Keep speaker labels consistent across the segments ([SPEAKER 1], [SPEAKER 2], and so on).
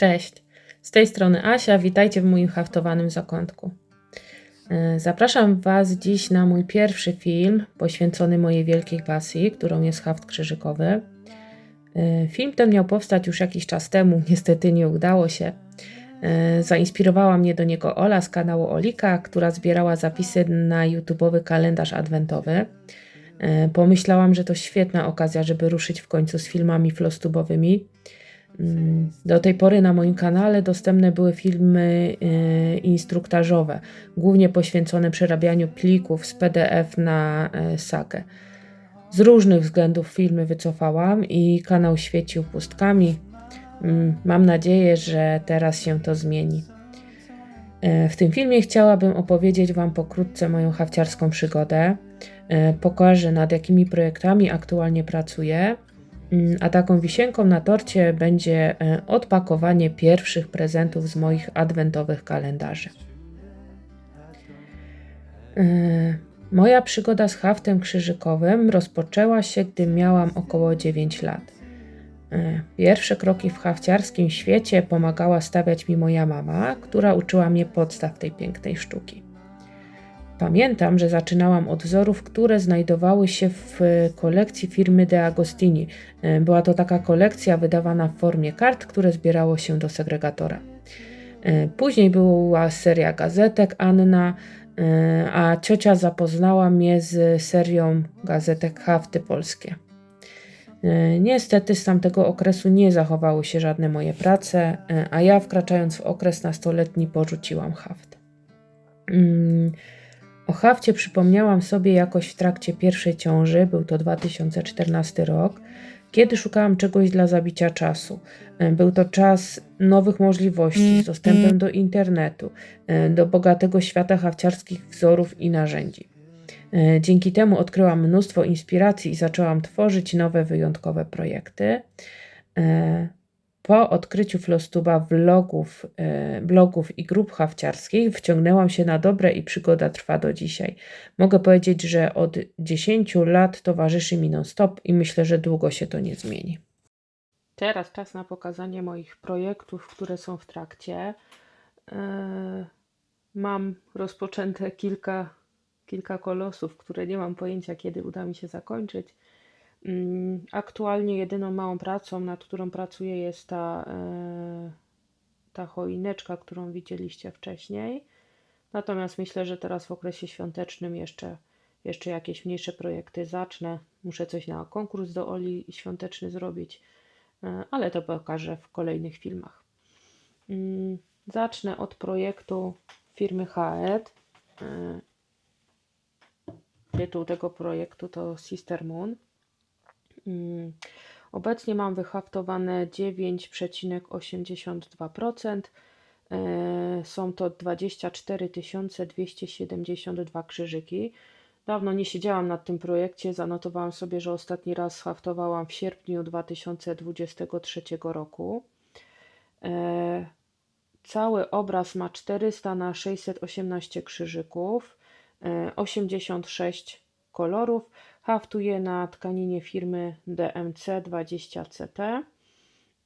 [SPEAKER 1] Cześć, z tej strony Asia, witajcie w moim haftowanym zakątku. E, Zapraszam Was dziś na mój pierwszy film poświęcony mojej wielkiej pasji, którą jest haft krzyżykowy. E, Film ten miał powstać już jakiś czas temu, niestety nie udało się. E, Zainspirowała mnie do niego Ola z kanału Olika, która zbierała zapisy na YouTube'owy kalendarz adwentowy. Pomyślałam, że to świetna okazja, żeby ruszyć w końcu z filmami flostubowymi. Mm, Do tej pory na moim kanale dostępne były filmy e, instruktażowe, głównie poświęcone przerabianiu plików z PDF na e, Sakę. Z różnych względów filmy wycofałam i kanał świecił pustkami. Mm, Mam nadzieję, że teraz się to zmieni. E, W tym filmie chciałabym opowiedzieć Wam pokrótce moją hafciarską przygodę. Pokażę nad jakimi projektami aktualnie pracuję, a taką wisienką na torcie będzie e, odpakowanie pierwszych prezentów z moich adwentowych kalendarzy. E, Moja przygoda z haftem krzyżykowym rozpoczęła się, gdy miałam około 9 lat. E, Pierwsze kroki w hafciarskim świecie pomagała stawiać mi moja mama, która uczyła mnie podstaw tej pięknej sztuki. Pamiętam, że zaczynałam od wzorów, które znajdowały się w kolekcji firmy De Agostini. E, Była to taka kolekcja wydawana w formie kart, które zbierało się do segregatora. E, Później była seria gazetek Anna, e, a ciocia zapoznała mnie z serią gazetek Hafty Polskie. E, Niestety z tamtego okresu nie zachowały się żadne moje prace, e, a ja wkraczając w okres nastoletni porzuciłam haft. O hafcie przypomniałam sobie jakoś w trakcie pierwszej ciąży, był to 2014 rok, kiedy szukałam czegoś dla zabicia czasu. E, Był to czas nowych możliwości z dostępem do internetu, e, do bogatego świata hafciarskich wzorów i narzędzi. E, Dzięki temu odkryłam mnóstwo inspiracji i zaczęłam tworzyć nowe, wyjątkowe projekty. Po odkryciu Flostuba vlogów, e, blogów i grup hafciarskich wciągnęłam się na dobre i przygoda trwa do dzisiaj. Mogę powiedzieć, że od 10 lat towarzyszy mi non-stop i myślę, że długo się to nie zmieni. Teraz czas na pokazanie moich projektów, które są w trakcie. E, Mam rozpoczęte kilka, kilka kolosów, które nie mam pojęcia, kiedy uda mi się zakończyć. Mm, Aktualnie jedyną małą pracą, nad którą pracuję, jest ta, e, ta choineczka, którą widzieliście wcześniej. Natomiast myślę, że teraz w okresie świątecznym jeszcze, jeszcze jakieś mniejsze projekty zacznę. Muszę coś na konkurs do Oli świąteczny zrobić, e, ale to pokażę w kolejnych filmach. Mm, Zacznę od projektu firmy Haed. E, Tytuł tego projektu to Sister Moon. Mm, Obecnie mam wyhaftowane 9,82%. E, Są to 24 272 krzyżyki. Dawno nie siedziałam nad tym projekcie. Zanotowałam sobie, że ostatni raz haftowałam w sierpniu 2023 roku. E, Cały obraz ma 400 na 618 krzyżyków, e, 86 kolorów. Haftuję na tkaninie firmy DMC 20CT.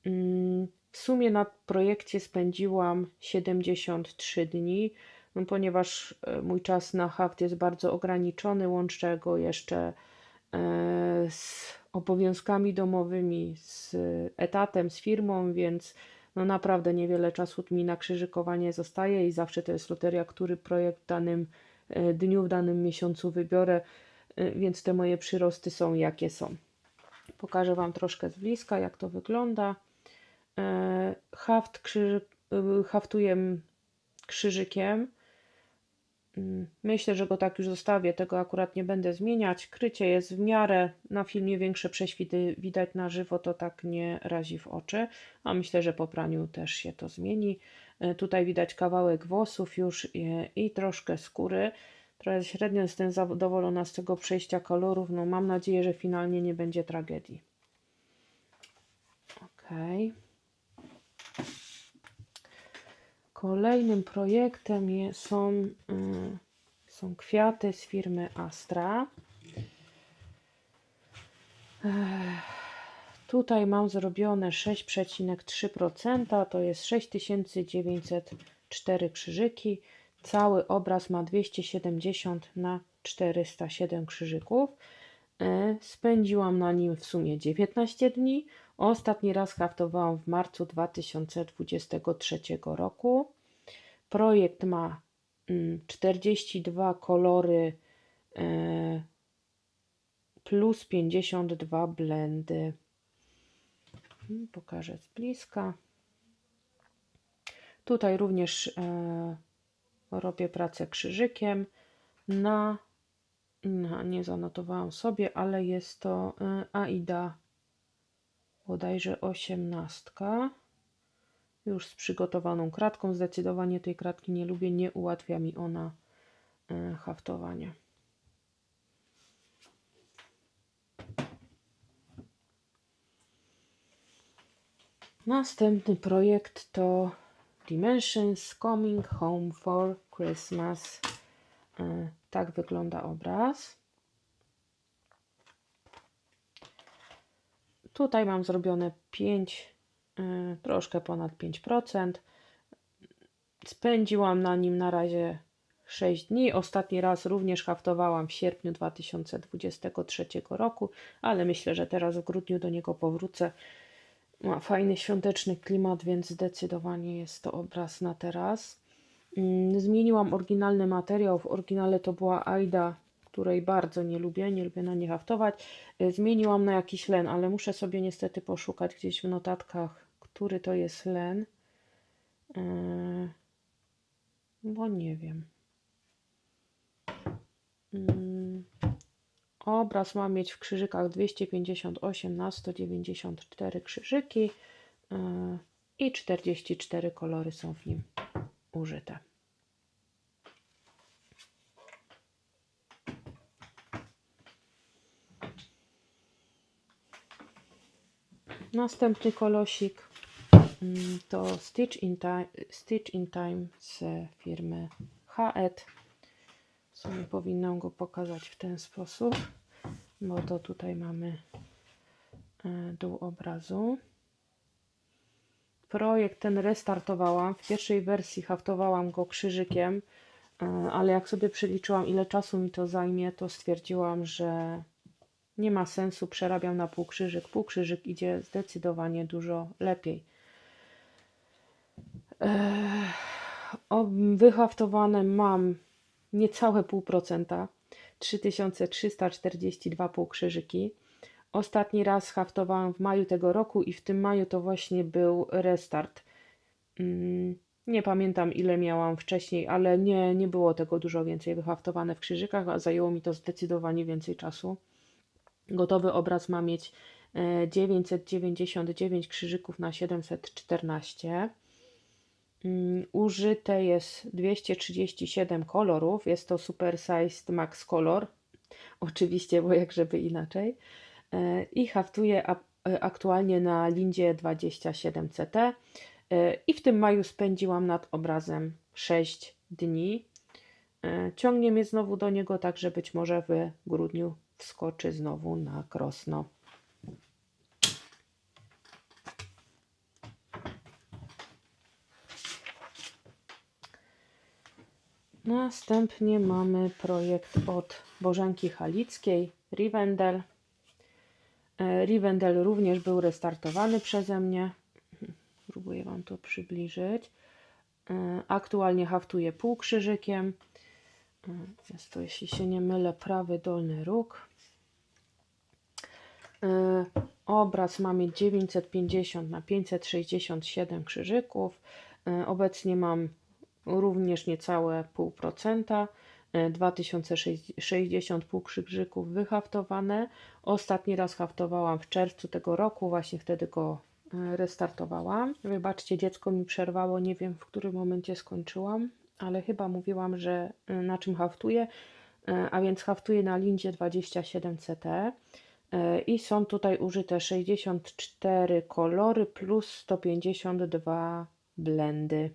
[SPEAKER 1] Mm, W sumie na projekcie spędziłam 73 dni, no ponieważ e, mój czas na haft jest bardzo ograniczony, łączę go jeszcze e, z obowiązkami domowymi, z etatem, z firmą, więc no naprawdę niewiele czasu mi na krzyżykowanie zostaje i zawsze to jest loteria, który projekt w danym e, dniu, w danym miesiącu wybiorę, więc te moje przyrosty są jakie są. Pokażę Wam troszkę z bliska, jak to wygląda. E, Haft krzyży, e, haftuję krzyżykiem. Myślę, że go tak już zostawię, tego akurat nie będę zmieniać. Krycie jest w miarę, na filmie większe prześwity widać na żywo, to tak nie razi w oczy, a myślę, że po praniu też się to zmieni. Tutaj widać kawałek włosów już i, i troszkę skóry. Trochę średnio jestem zadowolona z tego przejścia kolorów, no mam nadzieję, że finalnie nie będzie tragedii. Okej. Kolejnym projektem je, są, y, są kwiaty z firmy Astra. Ech, Tutaj mam zrobione 6,3%, to jest 6904 krzyżyki. Cały obraz ma 270 na 407 krzyżyków. E, Spędziłam na nim w sumie 19 dni. Ostatni raz haftowałam w marcu 2023 roku. Projekt ma mm, 42 kolory e, plus 52 blendy. Mm, Pokażę z bliska. Tutaj również e, robię pracę krzyżykiem na, nie zanotowałam sobie, ale jest to e, Aida bodajże osiemnastka. Już z przygotowaną kratką. Zdecydowanie tej kratki nie lubię, nie ułatwia mi ona e, haftowania. Następny projekt to Dimensions Coming Home for Christmas. E, Tak wygląda obraz. Tutaj mam zrobione 5, e, troszkę ponad 5%. Spędziłam na nim na razie 6 dni. Ostatni raz również haftowałam w sierpniu 2023 roku, ale myślę, że teraz w grudniu do niego powrócę. Ma fajny świąteczny klimat, więc zdecydowanie jest to obraz na teraz. Mm, Zmieniłam oryginalny materiał. W oryginale to była Aida, której bardzo nie lubię, nie lubię na nie haftować. Y, Zmieniłam na jakiś len, ale muszę sobie niestety poszukać gdzieś w notatkach, który to jest len. Yy, Bo nie wiem. Obraz ma mieć w krzyżykach 258 na 194 krzyżyki yy, i 44 kolory są w nim użyte. Następny kolosik mm, to Stitch in Time, Stitch in Time z firmy Haet. Sumie powinnam go pokazać w ten sposób, bo to tutaj mamy e, dół obrazu. Projekt ten restartowałam. W pierwszej wersji haftowałam go krzyżykiem, e, ale jak sobie przeliczyłam, ile czasu mi to zajmie, to stwierdziłam, że nie ma sensu. Przerabiam na półkrzyżyk. Półkrzyżyk idzie zdecydowanie dużo lepiej. O- Wyhaftowane mam niecałe pół procenta. 3342 półkrzyżyki. Ostatni raz haftowałam w maju tego roku i w tym maju to właśnie był restart. Mm, Nie pamiętam ile miałam wcześniej, ale nie, nie było tego dużo więcej wyhaftowane w krzyżykach, a zajęło mi to zdecydowanie więcej czasu. Gotowy obraz ma mieć e, 999 krzyżyków na 714. Mm, Użyte jest 237 kolorów. Jest to Super Sized Max Color. Oczywiście, bo jak żeby inaczej. E, I haftuję e, aktualnie na Lindzie 27CT. E, I w tym maju spędziłam nad obrazem 6 dni. Ciągnie mnie znowu do niego, także być może w grudniu wskoczy znowu na krosno. Następnie mamy projekt od Bożenki Halickiej, Rivendell. E, Rivendell również był restartowany przeze mnie. Próbuję Wam to przybliżyć. E, Aktualnie haftuję półkrzyżykiem. Jest to, jeśli się nie mylę, prawy dolny róg. E, Obraz ma mieć 950 na 567 krzyżyków. Obecnie mam również niecałe pół procenta. e, 2060 półkrzyżyków wyhaftowane. Ostatni raz haftowałam w czerwcu tego roku, właśnie wtedy go e, restartowałam. Wybaczcie, dziecko mi przerwało, nie wiem w którym momencie skończyłam, ale chyba mówiłam, że e, na czym haftuję, E, a więc haftuję na Lindzie 27 CT. E, I są tutaj użyte 64 kolory plus 152 blendy.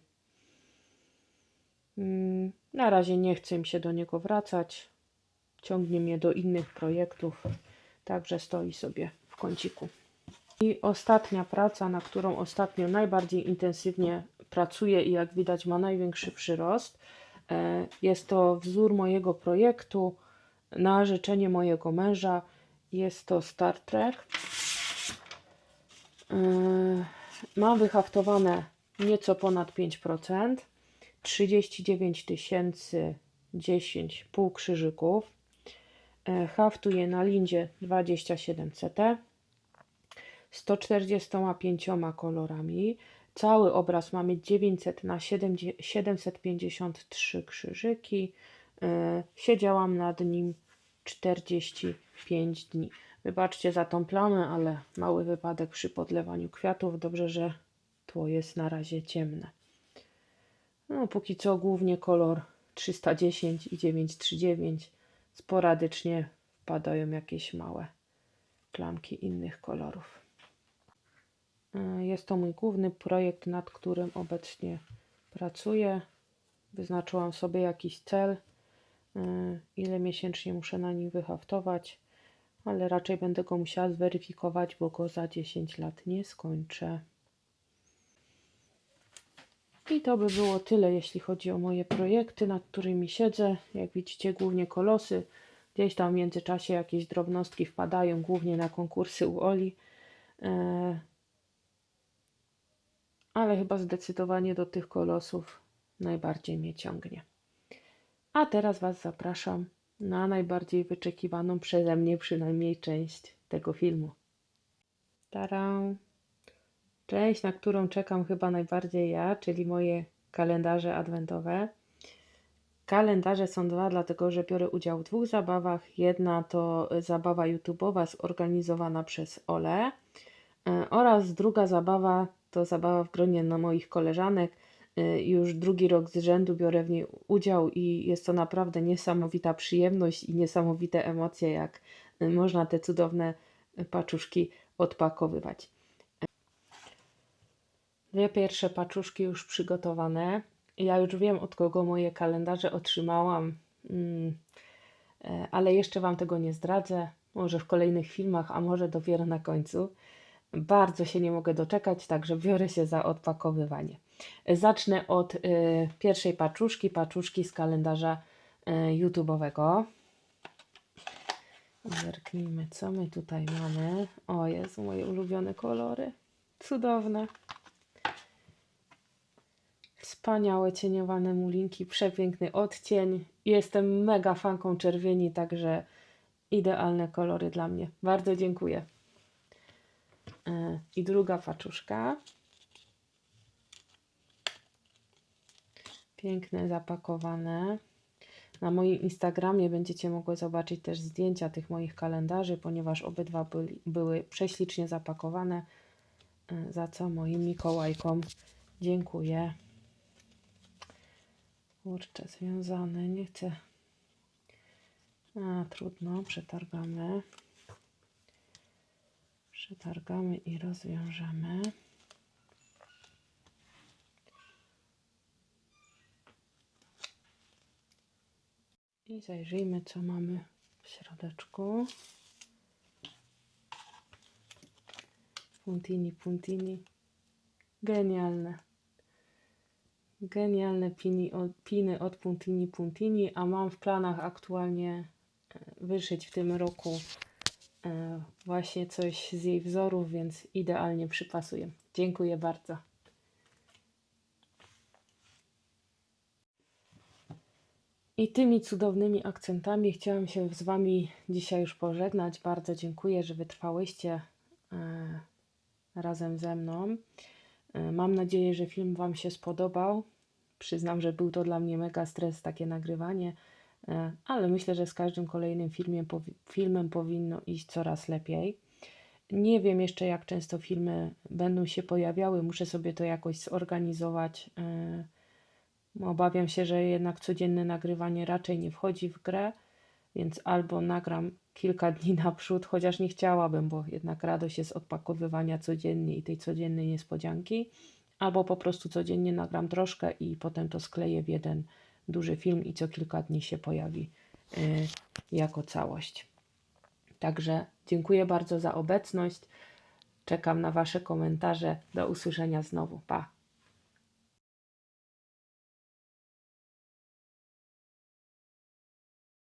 [SPEAKER 1] Mm, Na razie nie chcę mi się do niego wracać. Ciągnie mnie do innych projektów, także stoi sobie w kąciku. I ostatnia praca, na którą ostatnio najbardziej intensywnie pracuję i jak widać ma największy przyrost. E, Jest to wzór mojego projektu na życzenie mojego męża. Jest to Star Trek. E, Mam wyhaftowane nieco ponad 5%, 39 tysięcy 10 półkrzyżyków. E, Haftuję na lindzie 27 CT. 145 kolorami. Cały obraz mamy 900 na 70 753 krzyżyki. E, Siedziałam nad nim 45 dni. Wybaczcie za tą plamę, ale mały wypadek przy podlewaniu kwiatów. Dobrze, że tło jest na razie ciemne. No, póki co głównie kolor 310 i 939. Sporadycznie wpadają jakieś małe plamki innych kolorów. E, Jest to mój główny projekt, nad którym obecnie pracuję. Wyznaczyłam sobie jakiś cel, e, ile miesięcznie muszę na nim wyhaftować, ale raczej będę go musiała zweryfikować, bo go za 10 lat nie skończę. I to by było tyle, jeśli chodzi o moje projekty, nad którymi siedzę. Jak widzicie, głównie kolosy. Gdzieś tam w międzyczasie jakieś drobnostki wpadają, głównie na konkursy u Oli. E, ale chyba zdecydowanie do tych kolosów najbardziej mnie ciągnie. A teraz Was zapraszam na najbardziej wyczekiwaną przeze mnie przynajmniej część tego filmu. Taram! Część, na którą czekam chyba najbardziej ja, czyli moje kalendarze adwentowe. Kalendarze są dwa, dlatego że biorę udział w dwóch zabawach. Jedna to zabawa YouTube'owa zorganizowana przez Ole e, oraz druga zabawa to zabawa w gronie na moich koleżanek. E, Już drugi rok z rzędu biorę w niej udział i jest to naprawdę niesamowita przyjemność i niesamowite emocje, jak e, można te cudowne paczuszki odpakowywać. Dwie pierwsze paczuszki już przygotowane. Ja już wiem, od kogo moje kalendarze otrzymałam, mm, e, ale jeszcze Wam tego nie zdradzę. Może w kolejnych filmach, a może dopiero na końcu. Bardzo się nie mogę doczekać, także biorę się za odpakowywanie. Zacznę od y, pierwszej paczuszki, paczuszki z kalendarza y, YouTube'owego. Zerknijmy, co my tutaj mamy. O Jezu, moje ulubione kolory. Cudowne. Wspaniałe cieniowane mulinki, przepiękny odcień. Jestem mega fanką czerwieni, także idealne kolory dla mnie. Bardzo dziękuję. E, I druga paczuszka. Piękne, zapakowane. Na moim Instagramie będziecie mogły zobaczyć też zdjęcia tych moich kalendarzy, ponieważ obydwa byli, były prześlicznie zapakowane, e, za co moim Mikołajkom dziękuję. Kurczę, związane, nie chcę. A, trudno, przetargamy. Przetargamy i rozwiążemy. I zajrzyjmy, co mamy w środeczku. Puntini, puntini. Genialne. Genialne pini piny od Puntini Puntini, a mam w planach aktualnie e, wyszyć w tym roku e, właśnie coś z jej wzorów, więc idealnie przypasuje. Dziękuję bardzo. I tymi cudownymi akcentami chciałam się z Wami dzisiaj już pożegnać. Bardzo dziękuję, że wytrwałyście e, razem ze mną. E, Mam nadzieję, że film Wam się spodobał. Przyznam, że był to dla mnie mega stres takie nagrywanie, e, ale myślę, że z każdym kolejnym filmiem, powi- filmem powinno iść coraz lepiej. Nie wiem jeszcze, jak często filmy będą się pojawiały. Muszę sobie to jakoś zorganizować. e, Obawiam się, że jednak codzienne nagrywanie raczej nie wchodzi w grę, więc albo nagram kilka dni naprzód, chociaż nie chciałabym, bo jednak radość jest odpakowywania codziennie i tej codziennej niespodzianki, albo po prostu codziennie nagram troszkę i potem to skleję w jeden duży film i co kilka dni się pojawi y, jako całość. Także dziękuję bardzo za obecność. Czekam na Wasze komentarze. Do usłyszenia znowu. Pa!